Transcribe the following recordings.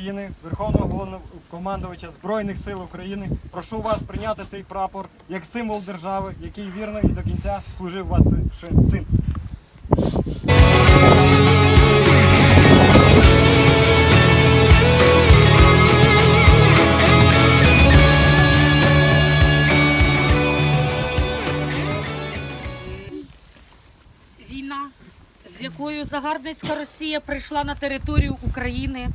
України, Верховного Головнокомандувача Збройних сил України, прошу вас прийняти цей прапор як символ держави, який вірно і до кінця служив вас син. Війна, з якою загарбницька Росія прийшла на територію України,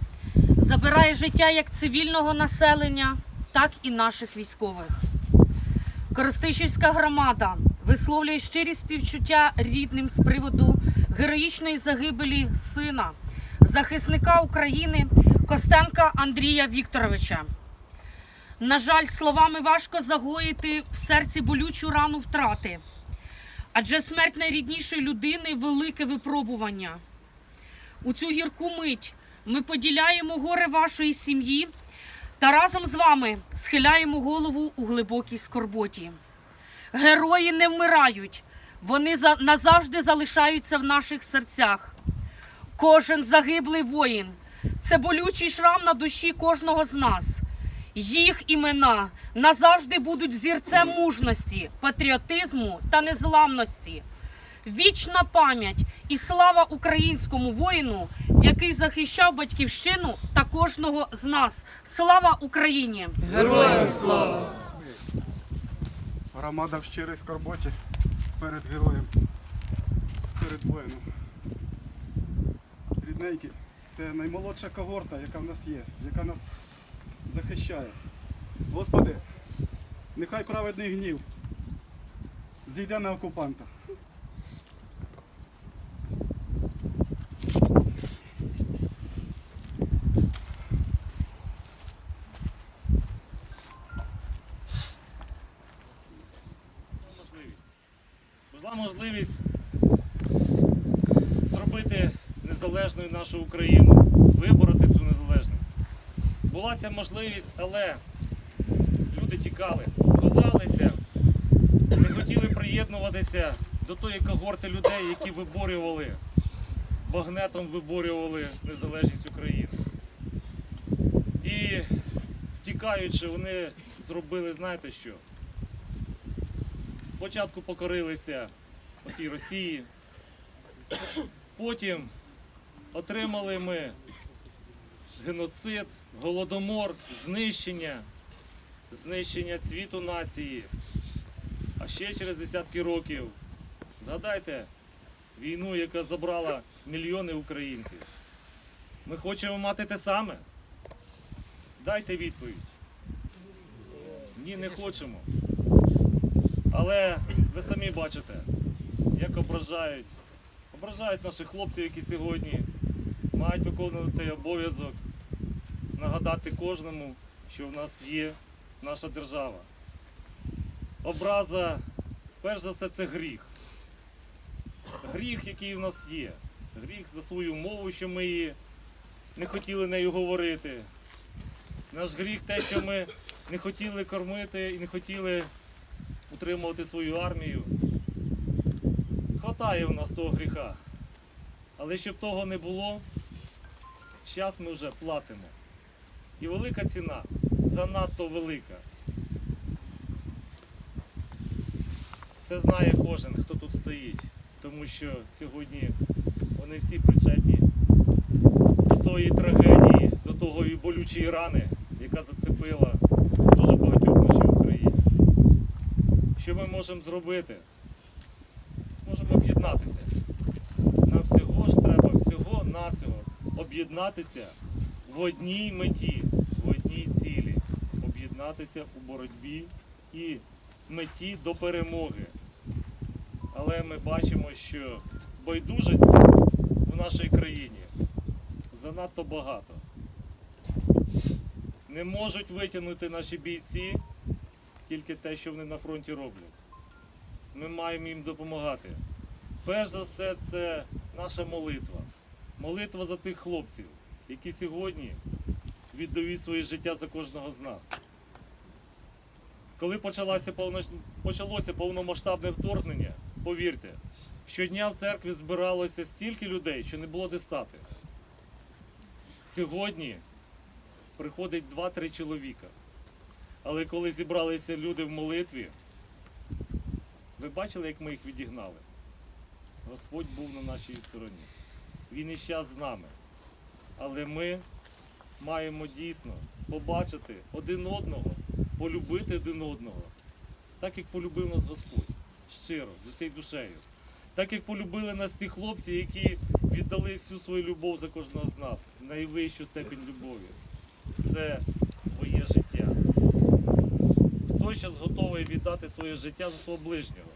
забирає життя як цивільного населення, так і наших військових. Коростишівська громада висловлює щирі співчуття рідним з приводу героїчної загибелі сина, захисника України Костенка Андрія Вікторовича. На жаль, словами важко загоїти в серці болючу рану втрати. Адже смерть найріднішої людини велике випробування. У цю гірку мить ми поділяємо горе вашої сім'ї та разом з вами схиляємо голову у глибокій скорботі. Герої не вмирають, вони за- назавжди залишаються в наших серцях. Кожен загиблий воїн це болючий шрам на душі кожного з нас. Їх імена назавжди будуть взірцем мужності, патріотизму та незламності. Вічна пам'ять і слава українському воїну, який захищав батьківщину та кожного з нас. Слава Україні! Героям слава! Громада в щирій скорботі перед героєм, перед воїном. Рідненькі, це наймолодша когорта, яка в нас є, яка нас захищає. Господи, нехай праведний гнів зійде на окупанта. можливість. Була можливість зробити незалежною нашу Україну, вибороти цю незалежність. Була ця можливість, але люди тікали, ховалися, не хотіли приєднуватися до тої когорти людей, які виборювали, багнетом виборювали незалежність України. І втікали. тікаючи, вони зробили, знаєте що? Спочатку покорилися отій Росії, потім отримали ми геноцид, голодомор, знищення, знищення цвіту нації. А ще через десятки років згадайте війну, яка забрала мільйони українців. Ми хочемо мати те саме. Дайте відповідь. Ні, не хочемо. Але ви самі бачите, як ображають. Ображають наших хлопців, які сьогодні мають виконувати обов'язок нагадати кожному, що в нас є наша держава. Образа, перш за все, це гріх. Гріх, який в нас є. Гріх за свою мову, що ми її не хотіли нею говорити. Наш гріх те, що ми не хотіли кормити і не хотіли утримувати свою армію. Хватає в нас того гріха. Але щоб того не було, зараз ми вже платимо. І велика ціна, занадто велика. Це знає кожен, хто тут стоїть, тому що сьогодні вони всі причетні до тої трагедії, до того і болючої рани, яка зацепила дуже багатьох нашій Україні. Що ми можемо зробити? Об'єднатися. Нам всього ж треба всього-навсього об'єднатися в одній меті, в одній цілі. Об'єднатися у боротьбі і меті до перемоги. Але ми бачимо, що байдужості в нашій країні занадто багато. Не можуть витягнути наші бійці тільки те, що вони на фронті роблять. Ми маємо їм допомагати. Перш за все, це наша молитва. Молитва за тих хлопців, які сьогодні віддають своє життя за кожного з нас. Коли почалося, почалося повномасштабне вторгнення, повірте, щодня в церкві збиралося стільки людей, що не було де стати. Сьогодні приходить 2-3 чоловіка. Але коли зібралися люди в молитві, ви бачили, як ми їх відігнали? Господь був на нашій стороні. Він і зараз з нами. Але ми маємо дійсно побачити один одного, полюбити один одного, так як полюбив нас Господь, щиро, з усією душею. Так як полюбили нас ці хлопці, які віддали всю свою любов за кожного з нас, найвищу степень любові. Це своє життя. Хто зараз готовий віддати своє життя за свого ближнього?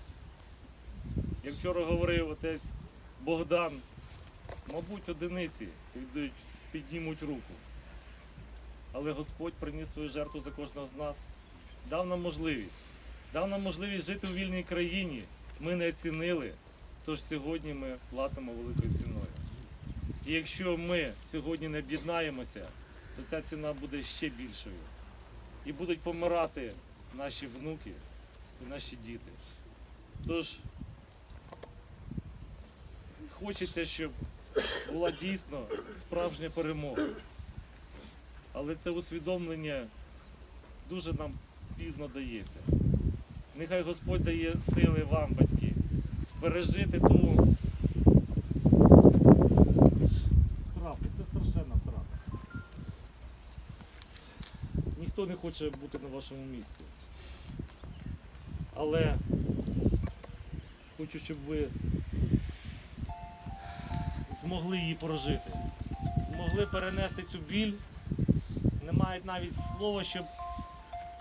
Як вчора говорив отець Богдан, мабуть, одиниці піднімуть руку. Але Господь приніс свою жертву за кожного з нас, дав нам можливість, дав нам можливість жити у вільній країні. Ми не оцінили, тож сьогодні ми платимо великою ціною. І якщо ми сьогодні не об'єднаємося, то ця ціна буде ще більшою. І будуть помирати наші внуки і наші діти. Тож хочеться, щоб була дійсно справжня перемога. Але це усвідомлення дуже нам пізно дається. Нехай Господь дає сили вам, батьки, пережити ту втрату. Це страшенна втрата. Ніхто не хоче бути на вашому місці. Але хочу, щоб ви змогли її прожити, змогли перенести цю біль. Не мають навіть слова, щоб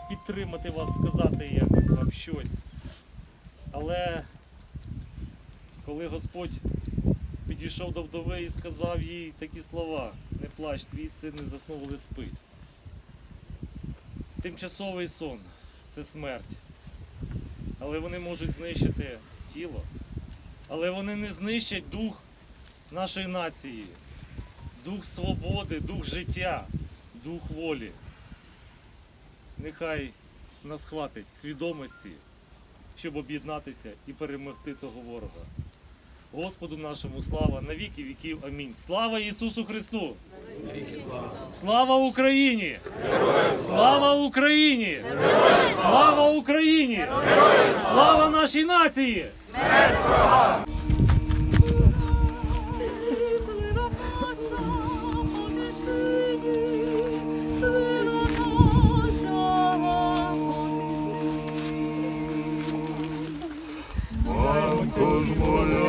підтримати вас, сказати якось вам щось. Але коли Господь підійшов до вдови і сказав їй такі слова, не плач, твій син не заснув, але спить. Тимчасовий сон це смерть. Але вони можуть знищити тіло. Але вони не знищать дух нашої нації, дух свободи, дух життя, дух волі. Нехай нас хватить свідомості, щоб об'єднатися і перемогти того ворога. Господу нашому слава на віки віків. Амінь. Слава Ісусу Христу! Слава Україні! Слава Україні! Слава Україні! Слава нашій нації! Також моя